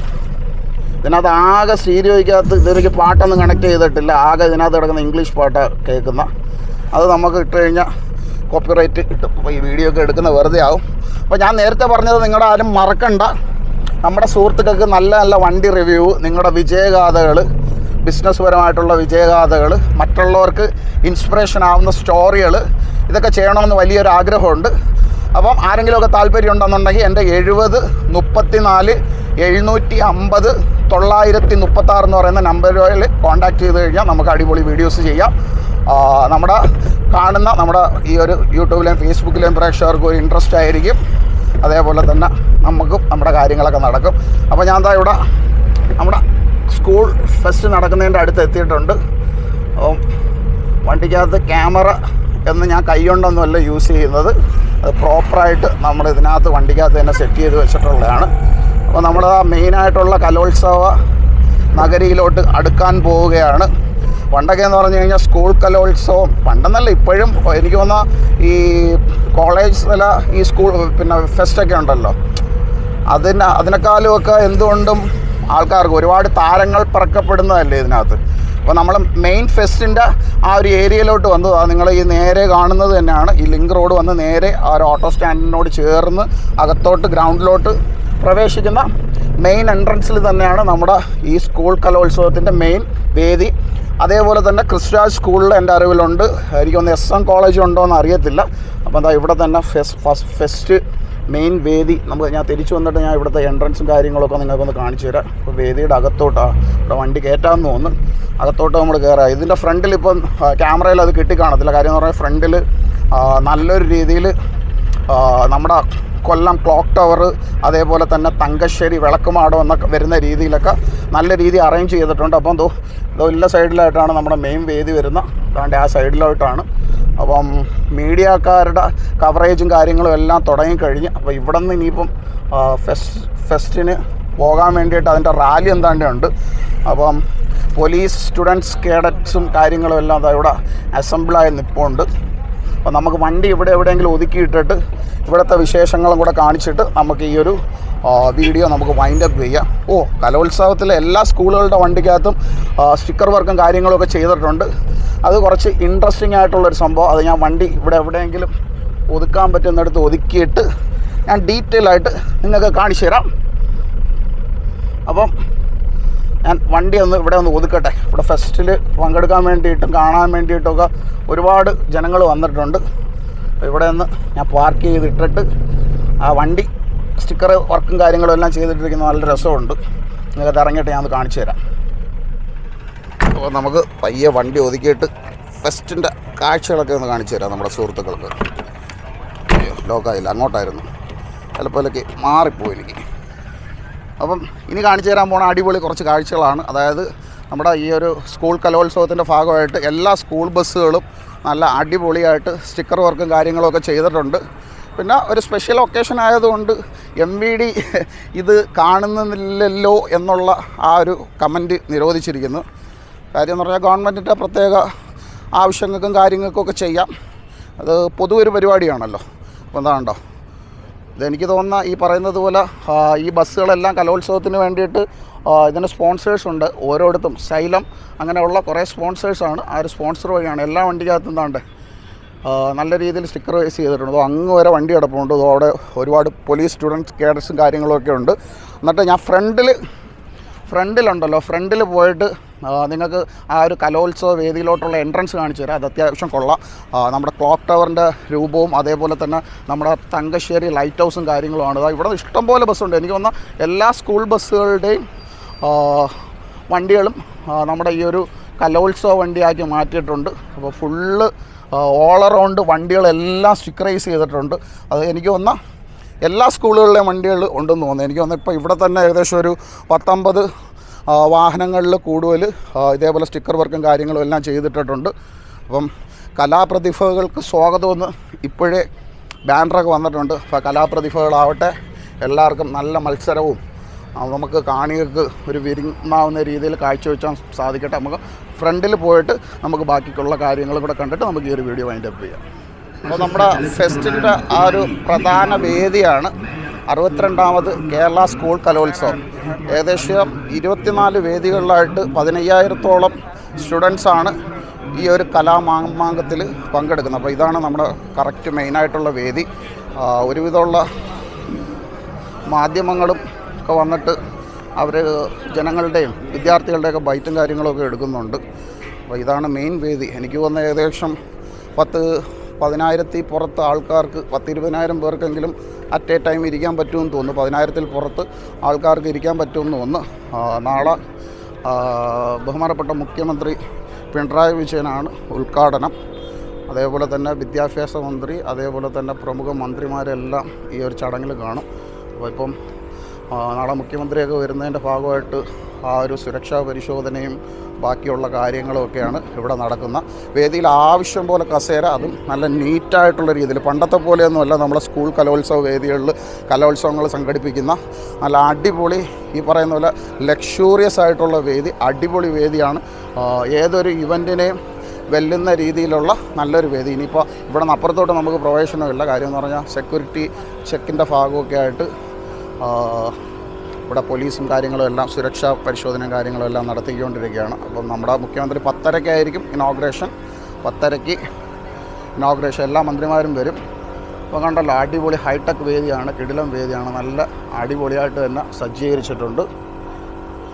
ഇതിനകത്ത് ആകെ സ്റ്റീരിയോയ്ക്കകത്ത് ഇതുവരെയ്ക്ക് പാട്ടൊന്നും കണക്ട് ചെയ്തിട്ടില്ല. ആകെ ഇതിനകത്ത് കിടക്കുന്ന ഇംഗ്ലീഷ് പാട്ട് കേൾക്കുന്ന. അത് നമുക്ക് ഇട്ട് കഴിഞ്ഞാൽ കോപ്പിറൈറ്റ് കിട്ടും. അപ്പോൾ ഈ വീഡിയോ ഒക്കെ എടുക്കുന്ന വെറുതെ ആവും അപ്പോൾ ഞാൻ നേരത്തെ പറഞ്ഞത് നിങ്ങളുടെ ആരും മറക്കണ്ട. നമ്മുടെ സുഹൃത്തുക്കൾക്ക് നല്ല നല്ല വണ്ടി റിവ്യൂ നിങ്ങളുടെ വിജയഗാഥകൾ ബിസിനസ് പരമായിട്ടുള്ള വിജയഗാഥകൾ മറ്റുള്ളവർക്ക് ഇൻസ്പിറേഷൻ ആവുന്ന സ്റ്റോറികൾ ഇതൊക്കെ ചെയ്യണമെന്ന് വലിയൊരു ആഗ്രഹമുണ്ട്. അപ്പം ആരെങ്കിലുമൊക്കെ താല്പര്യം ഉണ്ടെന്നുണ്ടെങ്കിൽ എന്റെ എഴുപത് മുപ്പത്തി നാല് എഴുന്നൂറ്റി അമ്പത് തൊള്ളായിരത്തി മുപ്പത്താറ് എന്ന് പറയുന്ന നമ്പറുകളിൽ കോൺടാക്ട് ചെയ്ത് കഴിഞ്ഞാൽ നമുക്ക് അടിപൊളി വീഡിയോസ് ചെയ്യാം. നമ്മുടെ കാണുന്ന നമ്മുടെ ഈ ഒരു യൂട്യൂബിലെയും ഫേസ്ബുക്കിലെയും പ്രേക്ഷകർക്ക് ഒരു ഇൻട്രസ്റ്റ് ആയിരിക്കും. അതേപോലെ തന്നെ നമുക്കും നമ്മുടെ കാര്യങ്ങളൊക്കെ നടക്കും. അപ്പോൾ ഞാൻ എന്താ ഇവിടെ നമ്മുടെ സ്കൂൾ ഫെസ്റ്റ് നടക്കുന്നതിന്റെ അടുത്ത് എത്തിയിട്ടുണ്ട്. അപ്പം വണ്ടിക്കകത്ത് ക്യാമറ എന്ന് ഞാൻ കൈകൊണ്ടൊന്നുമല്ല യൂസ് ചെയ്യുന്നത്. അത് പ്രോപ്പറായിട്ട് നമ്മൾ ഇതിനകത്ത് വണ്ടിക്കകത്ത് തന്നെ സെറ്റ് ചെയ്ത് വെച്ചിട്ടുള്ളതാണ്. അപ്പോൾ നമ്മൾ ആ മെയിനായിട്ടുള്ള കലോത്സവ നഗരിയിലോട്ട് അടുക്കാൻ പോവുകയാണ്. പണ്ടൊക്കെ എന്ന് പറഞ്ഞു കഴിഞ്ഞാൽ സ്കൂൾ കലോത്സവം. പണ്ടെന്നല്ല ഇപ്പോഴും എനിക്ക് തോന്നുന്ന ഈ കോളേജ് തല ഈ സ്കൂൾ പിന്നെ ഫെസ്റ്റൊക്കെ ഉണ്ടല്ലോ. അതിന് അതിനേക്കാളുമൊക്കെ എന്തുകൊണ്ടും ആൾക്കാർക്ക് ഒരുപാട് താരങ്ങൾ പറക്കപ്പെടുന്നതല്ലേ ഇതിനകത്ത്. അപ്പോൾ നമ്മൾ മെയിൻ ഫെസ്റ്റിന്റെ ആ ഒരു ഏരിയയിലോട്ട് വന്നതാണ് നിങ്ങൾ ഈ നേരെ കാണുന്നത് തന്നെയാണ്. ഈ ലിങ്ക് റോഡ് വന്ന് നേരെ ആ ഒരു ഓട്ടോ സ്റ്റാൻഡിനോട് ചേർന്ന് അകത്തോട്ട് ഗ്രൗണ്ടിലോട്ട് പ്രവേശിക്കുന്ന മെയിൻ എൻട്രൻസിൽ തന്നെയാണ് നമ്മുടെ ഈ സ്കൂൾ കലോത്സവത്തിന്റെ മെയിൻ വേദി. അതേപോലെ തന്നെ ക്രിസ്റ്റാജ് സ്കൂളിൽ എന്റെ അറിവിലുണ്ട്. എനിക്കൊന്ന് എസ് എം കോളേജ് ഉണ്ടോ എന്ന് അറിയത്തില്ല. അപ്പോൾ എന്താ ഇവിടെ തന്നെ ഫെസ് ഫസ്റ്റ് ഫെസ്റ്റ് മെയിൻ വേദി. നമുക്ക് ഞാൻ തിരിച്ചു വന്നിട്ട് ഞാൻ ഇവിടുത്തെ എൻട്രൻസും കാര്യങ്ങളൊക്കെ നിങ്ങൾക്കൊന്ന് കാണിച്ചു തരാം. അപ്പോൾ വേദിയുടെ അകത്തോട്ടാണ് ഇവിടെ വണ്ടി കയറ്റാമെന്ന് തോന്നുന്നു. അകത്തോട്ട് നമ്മൾ കയറാം. ഇതിന്റെ ഫ്രണ്ടിൽ ഇപ്പം ക്യാമറയിൽ അത് കിട്ടിക്കാണത്തില്ല. കാര്യം എന്ന് പറഞ്ഞാൽ ഫ്രണ്ടിൽ നല്ലൊരു രീതിയിൽ നമ്മുടെ കൊല്ലം ക്ലോക്ക് ടവർ അതേപോലെ തന്നെ തങ്കശ്ശേരി വിളക്കുമാടം എന്നൊക്കെ വരുന്ന രീതിയിലൊക്കെ നല്ല രീതി അറേഞ്ച് ചെയ്തിട്ടുണ്ട്. അപ്പം ഇതോ ഇല്ല സൈഡിലായിട്ടാണ് നമ്മുടെ മെയിൻ വേദി വരുന്ന അതാണ്ട് ആ സൈഡിലായിട്ടാണ്. അപ്പം മീഡിയക്കാരുടെ കവറേജും കാര്യങ്ങളും എല്ലാം തുടങ്ങിക്കഴിഞ്ഞ് അപ്പോൾ ഇവിടെ നിന്ന് ഇനിയിപ്പം ഫെസ്റ്റ് ഫെസ്റ്റിന് പോകാൻ വേണ്ടിയിട്ട് അതിന്റെ റാലി എന്താണ്ട് ഉണ്ട്. അപ്പം പോലീസ് സ്റ്റുഡൻസ് കേഡറ്റ്സും കാര്യങ്ങളും എല്ലാം ഇവിടെ അസംബിളായി നിൽപ്പുണ്ട് അപ്പോൾ നമുക്ക് വണ്ടി ഇവിടെ എവിടെയെങ്കിലും ഒതുക്കിയിട്ടിട്ട് ഇവിടുത്തെ വിശേഷങ്ങളും കൂടെ കാണിച്ചിട്ട് നമുക്ക് ഈ ഒരു വീഡിയോ നമുക്ക് വൈൻഡ് അപ്പ് ചെയ്യാം. ഓ കലോത്സവത്തിലെ എല്ലാ സ്കൂളുകളുടെ വണ്ടിക്കകത്തും സ്റ്റിക്കർ വർക്കും കാര്യങ്ങളൊക്കെ ചെയ്തിട്ടുണ്ട്. അത് കുറച്ച് ഇൻട്രസ്റ്റിംഗ് ആയിട്ടുള്ളൊരു സംഭവം. അത് ഞാൻ വണ്ടി ഇവിടെ എവിടെയെങ്കിലും ഒതുക്കാൻ പറ്റുന്നിടത്ത് ഒതുക്കിയിട്ട് ഞാൻ ഡീറ്റെയിൽ ആയിട്ട് നിങ്ങൾക്ക് കാണിച്ചു തരാം. അപ്പം ഞാൻ വണ്ടി ഒന്ന് ഇവിടെ ഒന്ന് ഒതുക്കട്ടെ. ഇവിടെ ഫെസ്റ്റിൽ പങ്കെടുക്കാൻ വേണ്ടിയിട്ടും കാണാൻ വേണ്ടിയിട്ടൊക്കെ ഒരുപാട് ജനങ്ങൾ വന്നിട്ടുണ്ട്. ഇവിടെ നിന്ന് ഞാൻ പാർക്ക് ചെയ്തിട്ടിട്ട് ആ വണ്ടി സ്റ്റിക്കർ വർക്കും കാര്യങ്ങളും എല്ലാം ചെയ്തിട്ടിരിക്കുന്ന നല്ല രസമുണ്ട്. നിങ്ങൾക്ക് ഇറങ്ങിയിട്ട് ഞാൻ ഒന്ന് കാണിച്ചു തരാം. അപ്പോൾ നമുക്ക് പയ്യെ വണ്ടി ഒതുക്കിയിട്ട് ഫെസ്റ്റിന്റെ കാഴ്ചകളൊക്കെ ഒന്ന് കാണിച്ചു തരാം നമ്മുടെ സുഹൃത്തുക്കൾക്ക്. ലോക്കായില്ല അങ്ങോട്ടായിരുന്നു. ചിലപ്പോലൊക്കെ മാറിപ്പോയി എനിക്ക്. അപ്പം ഇനി കാണിച്ചു തരാൻ പോണ അടിപൊളി കുറച്ച് കാഴ്ചകളാണ്. അതായത് നമ്മുടെ ഈ ഒരു സ്കൂൾ കലോത്സവത്തിന്റെ ഭാഗമായിട്ട് എല്ലാ സ്കൂൾ ബസ്സുകളും നല്ല അടിപൊളിയായിട്ട് സ്റ്റിക്കർ വർക്കും കാര്യങ്ങളൊക്കെ ചെയ്തിട്ടുണ്ട്. പിന്നെ ഒരു സ്പെഷ്യൽ ഒക്കേഷൻ ആയതുകൊണ്ട് എം വി ഡി ഇത് കാണുന്നില്ലല്ലോ എന്നുള്ള ആ ഒരു കമന്റ് നിരോധിച്ചിരിക്കുന്നു. കാര്യം എന്ന് പറഞ്ഞാൽ ഗവൺമെന്റിന്റെ പ്രത്യേക ആവശ്യങ്ങൾക്കും കാര്യങ്ങൾക്കും ഒക്കെ ചെയ്യാം. അത് പൊതു ഒരു പരിപാടിയാണല്ലോ അപ്പോൾ എന്താണ്ടോ ഇതെനിക്ക് തോന്നുന്ന ഈ പറയുന്നത് പോലെ ഈ ബസ്സുകളെല്ലാം കലോത്സവത്തിന് വേണ്ടിയിട്ട് ഇതിന് സ്പോൺസേഴ്സ് ഉണ്ട്. ഓരോരുത്തും ശൈലം അങ്ങനെയുള്ള കുറേ സ്പോൺസേഴ്സാണ് ആ ഒരു സ്പോൺസർ വഴിയാണ് എല്ലാ വണ്ടിക്കകത്തും എന്താണ്ട് നല്ല രീതിയിൽ സ്റ്റിക്കർ വേസ് ചെയ്തിട്ടുണ്ട്. അങ്ങ് വരെ വണ്ടി കിടപ്പുണ്ട്. അവിടെ ഒരുപാട് പോലീസ് സ്റ്റുഡൻസ് കേഡറ്റ്സും കാര്യങ്ങളൊക്കെ ഉണ്ട്. എന്നിട്ട് ഞാൻ ഫ്രണ്ടിൽ ഫ്രണ്ടിലുണ്ടല്ലോ ഫ്രണ്ടിൽ പോയിട്ട് നിങ്ങൾക്ക് ആ ഒരു കലോത്സവ വേദിയിലോട്ടുള്ള എൻട്രൻസ് കാണിച്ചു തരാം. അത് അത്യാവശ്യം കൊള്ളാം. നമ്മുടെ ക്ലോക്ക് ടവറിന്റെ രൂപവും അതേപോലെ തന്നെ നമ്മുടെ തങ്കശ്ശേരി ലൈറ്റ് ഹൗസും കാര്യങ്ങളുമാണ്. ഇവിടെ ഇഷ്ടംപോലെ ബസ്സുണ്ട് എനിക്ക് വന്ന എല്ലാ സ്കൂൾ ബസ്സുകളുടെയും വണ്ടികളും നമ്മുടെ ഈ ഒരു കലോത്സവ വണ്ടിയാക്കി മാറ്റിയിട്ടുണ്ട്. അപ്പോൾ ഫുള്ള് ഓൾ അറൗണ്ട് വണ്ടികളെല്ലാം സ്റ്റിക്കറൈസ് ചെയ്തിട്ടുണ്ട്. അത് എനിക്ക് തോന്നുന്ന എല്ലാ സ്കൂളുകളിലെയും വണ്ടികൾ ഉണ്ടെന്ന് തോന്നുന്നു. എനിക്ക് തോന്നുന്നു ഇപ്പോൾ ഇവിടെ തന്നെ ഏകദേശം ഒരു പത്തൊമ്പത് വാഹനങ്ങളിൽ കൂടുതൽ ഇതേപോലെ സ്റ്റിക്കർ വർക്കും കാര്യങ്ങളും എല്ലാം ചെയ്തിട്ടിട്ടുണ്ട്. അപ്പം കലാപ്രതിഭകൾക്ക് സ്വാഗതമെന്ന് ഇപ്പോഴേ ബാനറൊക്കെ വന്നിട്ടുണ്ട്. അപ്പോൾ കലാപ്രതിഭകളാവട്ടെ എല്ലാവർക്കും നല്ല മത്സരവും നമുക്ക് കാണികൾക്ക് ഒരു വിരുന്നാവുന്ന രീതിയിൽ കാഴ്ചവെച്ചാൽ സാധിക്കട്ടെ. നമുക്ക് ഫ്രണ്ടിൽ പോയിട്ട് നമുക്ക് ബാക്കിക്കുള്ള കാര്യങ്ങൾ കൂടെ കണ്ടിട്ട് നമുക്ക് ഈ ഒരു വീഡിയോ വൈൻഡപ്പ് ചെയ്യാം. അപ്പോൾ നമ്മുടെ ഫെസ്റ്റിന്റെ ആ ഒരു പ്രധാന വേദിയാണ് അറുപത്തിരണ്ടാമത് കേരള സ്കൂൾ കലോത്സവം. ഏകദേശം ഇരുപത്തിനാല് വേദികളിലായിട്ട് പതിനയ്യായിരത്തോളം സ്റ്റുഡൻസാണ് ഈ ഒരു കലാമാമാങ്കത്തിൽ പങ്കെടുക്കുന്നത്. അപ്പോൾ ഇതാണ് നമ്മുടെ കറക്റ്റ് മെയിനായിട്ടുള്ള വേദി. ഒരുവിധമുള്ള മാധ്യമങ്ങളും ഒക്കെ വന്നിട്ട് അവർ ജനങ്ങളുടെയും വിദ്യാർത്ഥികളുടെയൊക്കെ ബൈറ്റും കാര്യങ്ങളൊക്കെ എടുക്കുന്നുണ്ട്. അപ്പോൾ ഇതാണ് മെയിൻ വേദി. എനിക്ക് വന്ന ഏകദേശം പത്ത് പതിനായിരത്തി പുറത്ത് ആൾക്കാർക്ക് പത്തിരുപതിനായിരം പേർക്കെങ്കിലും അറ്റ് എ ടൈം ഇരിക്കാൻ പറ്റുമെന്ന് തോന്നുന്നു. പതിനായിരത്തിൽ പുറത്ത് ആൾക്കാർക്ക് ഇരിക്കാൻ പറ്റുമെന്ന് തോന്നുന്നു. നാളെ ബഹുമാനപ്പെട്ട മുഖ്യമന്ത്രി പിണറായി വിജയനാണ് ഉദ്ഘാടനം. അതേപോലെ തന്നെ വിദ്യാഭ്യാസ മന്ത്രി അതേപോലെ തന്നെ പ്രമുഖ മന്ത്രിമാരെല്ലാം ഈ ഒരു ചടങ്ങിൽ കാണും. അപ്പോൾ ഇപ്പം നാളെ മുഖ്യമന്ത്രിയൊക്കെ വരുന്നതിന്റെ ഭാഗമായിട്ട് ആ ഒരു സുരക്ഷാ പരിശോധനയും ബാക്കിയുള്ള കാര്യങ്ങളും ഒക്കെയാണ് ഇവിടെ നടക്കുന്ന. വേദിയിൽ ആവശ്യം പോലെ കസേര അതും നല്ല നീറ്റായിട്ടുള്ള രീതിയിൽ. പണ്ടത്തെ പോലെയൊന്നുമല്ല നമ്മുടെ സ്കൂൾ കലോത്സവ വേദികളിൽ കലോത്സവങ്ങൾ സംഘടിപ്പിക്കുന്ന നല്ല അടിപൊളി ഈ പറയുന്ന പോലെ ലക്ഷൂറിയസ് ആയിട്ടുള്ള വേദി അടിപൊളി വേദിയാണ്. ഏതൊരു ഇവന്റിനെയും വെല്ലുന്ന രീതിയിലുള്ള നല്ലൊരു വേദി. ഇനിയിപ്പോൾ ഇവിടെ നിന്ന് അപ്പുറത്തോട്ട് നമുക്ക് പ്രവേശനമില്ല. കാര്യം എന്ന് പറഞ്ഞാൽ സെക്യൂരിറ്റി ചെക്കിന്റെ ഭാഗമൊക്കെ ആയിട്ട് ഇവിടെ പോലീസും കാര്യങ്ങളും എല്ലാം സുരക്ഷാ പരിശോധനയും കാര്യങ്ങളും എല്ലാം നടത്തിക്കൊണ്ടിരിക്കുകയാണ്. അപ്പം നമ്മുടെ മുഖ്യമന്ത്രി പത്തരയ്ക്കായിരിക്കും ഇനോഗ്രേഷൻ പത്തരയ്ക്ക് ഇനോഗ്രേഷൻ എല്ലാ മന്ത്രിമാരും വരും. അപ്പോൾ കണ്ടല്ലോ അടിപൊളി ഹൈടെക് വേദിയാണ് കിടിലം വേദിയാണ്. നല്ല അടിപൊളിയായിട്ട് തന്നെ സജ്ജീകരിച്ചിട്ടുണ്ട്.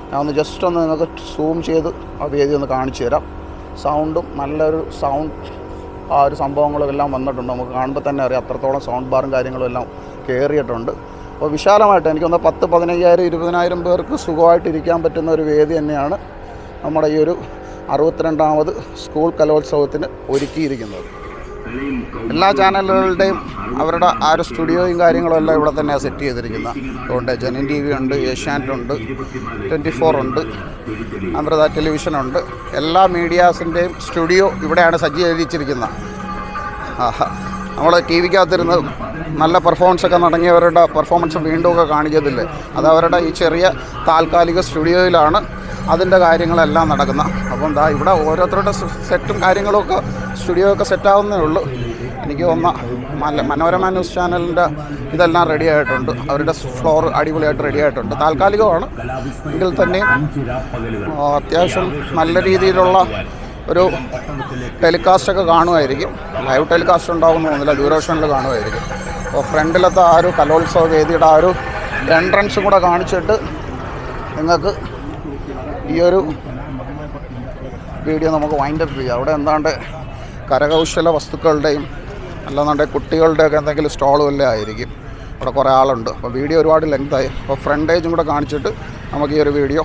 ഞാൻ ഒന്ന് ജസ്റ്റ് ഒന്ന് നിങ്ങൾക്ക് സൂം ചെയ്ത് ആ വേദി ഒന്ന് കാണിച്ചു തരാം. സൗണ്ടും നല്ലൊരു സൗണ്ട് ആ ഒരു സംഭവങ്ങളും എല്ലാം വന്നിട്ടുണ്ട്. നമുക്ക് കാണുമ്പോൾ തന്നെ അറിയാം അത്രത്തോളം സൗണ്ട് ബാറും കാര്യങ്ങളും എല്ലാം കയറിയിട്ടുണ്ട് അപ്പോൾ വിശാലമായിട്ട് എനിക്കൊന്ന് പത്ത് പതിനയ്യായിരം ഇരുപതിനായിരം പേർക്ക് സുഖമായിട്ട് ഇരിക്കാൻ പറ്റുന്ന ഒരു വേദി തന്നെയാണ് നമ്മുടെ ഈ ഒരു അറുപത്തിരണ്ടാമത് സ്കൂൾ കലോത്സവത്തിന് ഒരുക്കിയിരിക്കുന്നത്. എല്ലാ ചാനലുകളുടെയും അവരുടെ ആ ഒരു സ്റ്റുഡിയോയും കാര്യങ്ങളും എല്ലാം ഇവിടെ തന്നെ സെറ്റ് ചെയ്തിരിക്കുന്നത്. അതുകൊണ്ട് ജനൻ ടി വി ഉണ്ട് ഏഷ്യാനെറ്റ് ഉണ്ട് ട്വന്റി ഫോർ ഉണ്ട് അമൃത ടെലിവിഷൻ ഉണ്ട്. എല്ലാ മീഡിയാസിന്റെയും സ്റ്റുഡിയോ ഇവിടെയാണ് സജ്ജീകരിച്ചിരിക്കുന്നത്. ആഹാ. നമ്മൾ ടി വിക്കകത്തിരുന്ന് നല്ല പെർഫോമൻസ് ഒക്കെ നടങ്ങിയവരുടെ പെർഫോമൻസ് വീണ്ടും ഒക്കെ കാണിക്കത്തില്ലേ? അത് അവരുടെ ഈ ചെറിയ താൽക്കാലിക സ്റ്റുഡിയോയിലാണ് അതിന്റെ കാര്യങ്ങളെല്ലാം നടക്കുന്നത്. അപ്പം എന്താ ഇവിടെ ഓരോരുത്തരുടെ സെറ്റും കാര്യങ്ങളൊക്കെ സ്റ്റുഡിയോ ഒക്കെ സെറ്റാവുന്നേ ഉള്ളൂ. എനിക്ക് തോന്നുന്ന മനോരമ ന്യൂസ് ചാനലിന്റെ ഇതെല്ലാം റെഡി ആയിട്ടുണ്ട്. അവരുടെ ഫ്ലോർ അടിപൊളിയായിട്ട് റെഡി ആയിട്ടുണ്ട്. താൽക്കാലികമാണ്. എങ്കിൽ തന്നെയും അത്യാവശ്യം നല്ല രീതിയിലുള്ള ഒരു ടെലികാസ്റ്റ് ഒക്കെ കാണുമായിരിക്കും. ലൈവ് ടെലികാസ്റ്റ് ഉണ്ടാകുമെന്ന് തോന്നില്ല ദൂരദർശനിൽ കാണുമായിരിക്കും. അപ്പോൾ ഫ്രണ്ടിലത്തെ ആ ഒരു കലോത്സവ വേദിയുടെ ആ ഒരു എൻട്രൻസും കൂടെ കാണിച്ചിട്ട് നിങ്ങൾക്ക് ഈ ഒരു വീഡിയോ നമുക്ക് വൈൻഡപ്പ് ചെയ്യാം. അവിടെ എന്താണ്ട് കരകൗശല വസ്തുക്കളുടെയും അല്ലാന്നുണ്ടെങ്കിൽ കുട്ടികളുടെയൊക്കെ എന്തെങ്കിലും സ്റ്റോൾ വല്ല ആയിരിക്കും. അവിടെ കുറേ ആളുണ്ട്. അപ്പോൾ വീഡിയോ ഒരുപാട് ലെങ്തായി അപ്പോൾ ഫ്രണ്ടേജും കൂടെ കാണിച്ചിട്ട് നമുക്ക് ഈ ഒരു വീഡിയോ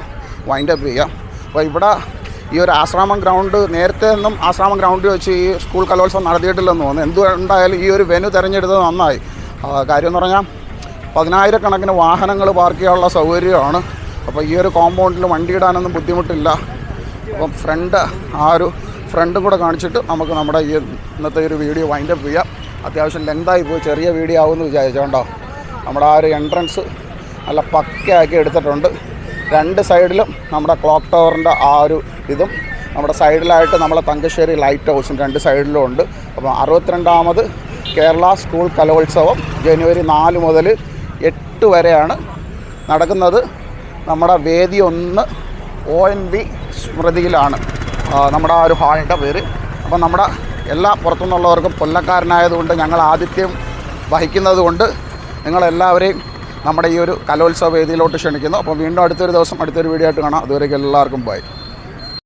വൈൻഡപ്പ് ചെയ്യാം. അപ്പോൾ ഇവിടെ ഈ ഒരു ആശ്രാമം ഗ്രൗണ്ട് നേരത്തെ നിന്നും ആശ്രാമം ഗ്രൗണ്ടിൽ വെച്ച് ഈ സ്കൂൾ കലോത്സവം നടത്തിയിട്ടില്ലെന്ന് തോന്നുന്നു. എന്തുകൊണ്ടായാലും ഈ ഒരു വെനു തിരഞ്ഞെടുത്തത് നന്നായി. കാര്യം എന്ന് പറഞ്ഞാൽ പതിനായിരക്കണക്കിന് വാഹനങ്ങൾ പാർക്ക് ചെയ്യാനുള്ള സൗകര്യമാണ്. അപ്പോൾ ഈ ഒരു കോമ്പൗണ്ടിൽ വണ്ടി ഇടാനൊന്നും ബുദ്ധിമുട്ടില്ല. അപ്പം ഫ്രണ്ട് ആ ഒരു ഫ്രണ്ടും കൂടെ കാണിച്ചിട്ട് നമുക്ക് നമ്മുടെ ഈ ഇന്നത്തെ ഒരു വീഡിയോ വൈൻഡപ്പ് ചെയ്യാം. അത്യാവശ്യം ലെങ്തായി പോയി ചെറിയ വീഡിയോ ആവുമെന്ന് വിചാരിച്ചോണ്ടോ. നമ്മുടെ ആ ഒരു എൻട്രൻസ് നല്ല പക്കയാക്കി എടുത്തിട്ടുണ്ട്. രണ്ട് സൈഡിലും നമ്മുടെ ക്ലോക്ക് ടവറിന്റെ ആ ഒരു ഇതും നമ്മുടെ സൈഡിലായിട്ട് നമ്മളെ തങ്കശ്ശേരി ലൈറ്റ് ഹൗസും രണ്ട് സൈഡിലും ഉണ്ട്. അപ്പോൾ അറുപത്തിരണ്ടാമത് കേരള സ്കൂൾ കലോത്സവം ജനുവരി നാല് മുതൽ എട്ട് വരെയാണ് നടക്കുന്നത്. നമ്മുടെ വേദി ഒന്ന് ഒ എൻ വി സ്മൃതിയിലാണ്. നമ്മുടെ ആ ഒരു ഹാളിന്റെ പേര്. അപ്പം നമ്മുടെ എല്ലാ പുറത്തുനിന്നുള്ളവർക്കും കൊല്ലക്കാരനായതുകൊണ്ട് ഞങ്ങൾ ആതിഥ്യം വഹിക്കുന്നത് കൊണ്ട് നിങ്ങളെല്ലാവരെയും നമ്മുടെ ഈ ഒരു കലോത്സവ വേദിയിലോട്ട് ക്ഷണിക്കുന്നു. അപ്പോൾ വീണ്ടും അടുത്തൊരു ദിവസം അടുത്തൊരു വീഡിയോ ആയിട്ട് കാണാം. അതുവരേക്കും എല്ലാവർക്കും ബൈ.